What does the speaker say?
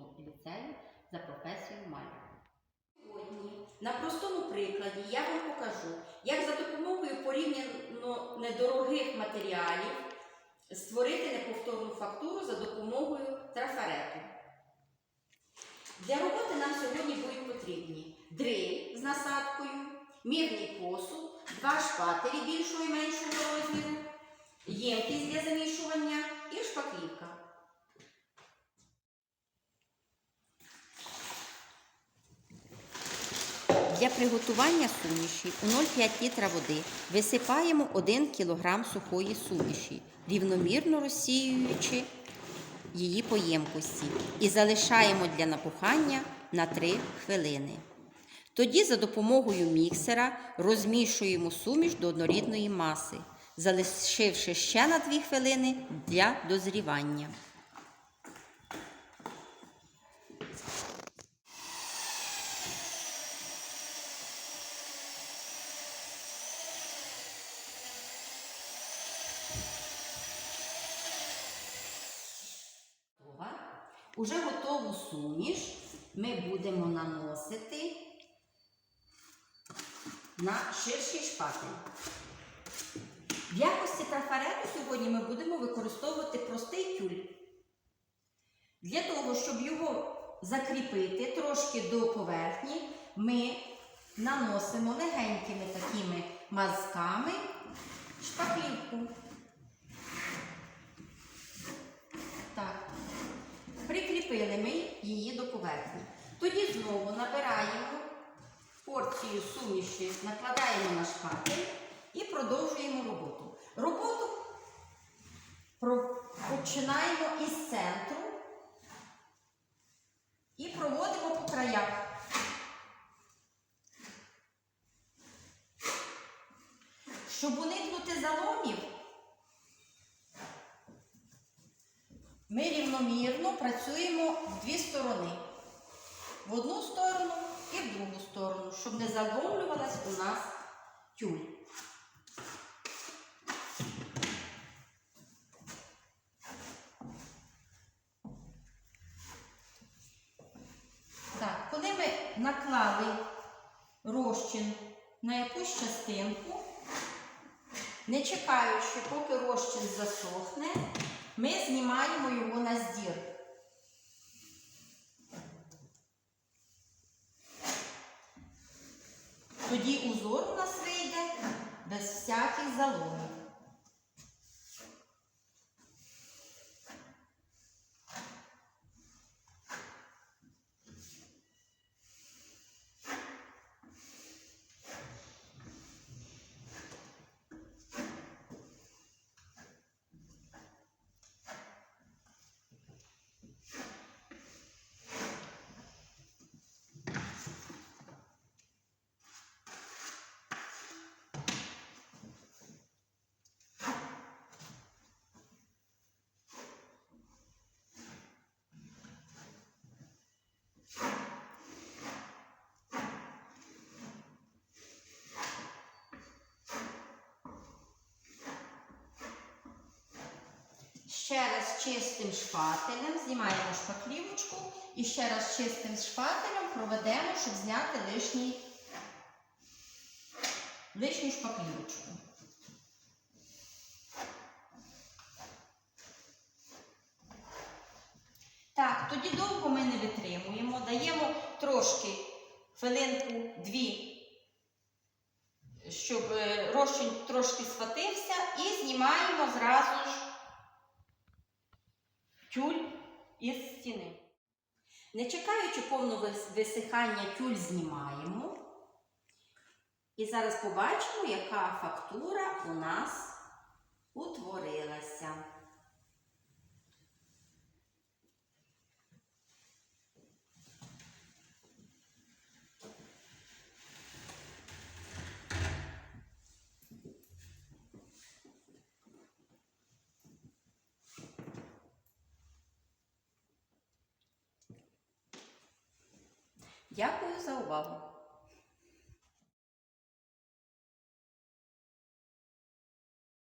художнього ліцею за професією маляра. Сьогодні на простому прикладі я вам покажу, як за допомогою порівняно недорогих матеріалів створити неповторну фактуру за допомогою трафарету. Для роботи нам сьогодні будуть потрібні дриль з насадкою, мірний посуд, два шпателі більшого і меншого розміру, ємкість для замішування і шпаклівка. Для приготування суміші у 0,5 літра води висипаємо 1 кг сухої суміші, рівномірно розсіюючи її по ємкості і залишаємо для напухання на 3 хвилини. Тоді за допомогою міксера розмішуємо суміш до однорідної маси, залишивши ще на 2 хвилини для дозрівання. Уже готову суміш ми будемо наносити на ширший шпатель. В якості трафарету сьогодні ми будемо використовувати простий тюль. Для того, щоб його закріпити трошки до поверхні, ми наносимо легенькими такими мазками шпаклівку. Так. Прикріпили ми її до поверхні. Тоді знову набираємо порцію суміші, накладаємо на шпатель і продовжуємо роботу. Роботу починаємо із центру і проводимо по краях. Щоб уникнути заломів, Ми рівномірно працюємо в дві сторони. В одну сторону і в другу сторону, щоб не заломлювалась у нас тюль. Коли ми наклали розчин на якусь частинку, не чекаючи, поки розчин засохне, ми знімаємо його на здір. Тоді узор у нас вийде без всяких заломів. Ще раз чистим шпателем знімаємо шпаклівочку і ще раз чистим шпателем проведемо, щоб зняти лишній, лишню шпаклівочку. Так, тоді довго ми не витримуємо, даємо трошки хвилинку дві, щоб е, розчин трошки схватився, і знімаємо зразу ж тюль із стіни. Не чекаючи повного висихання, тюль знімаємо. І зараз побачимо, яка фактура у нас утворилася. Дякую за увагу!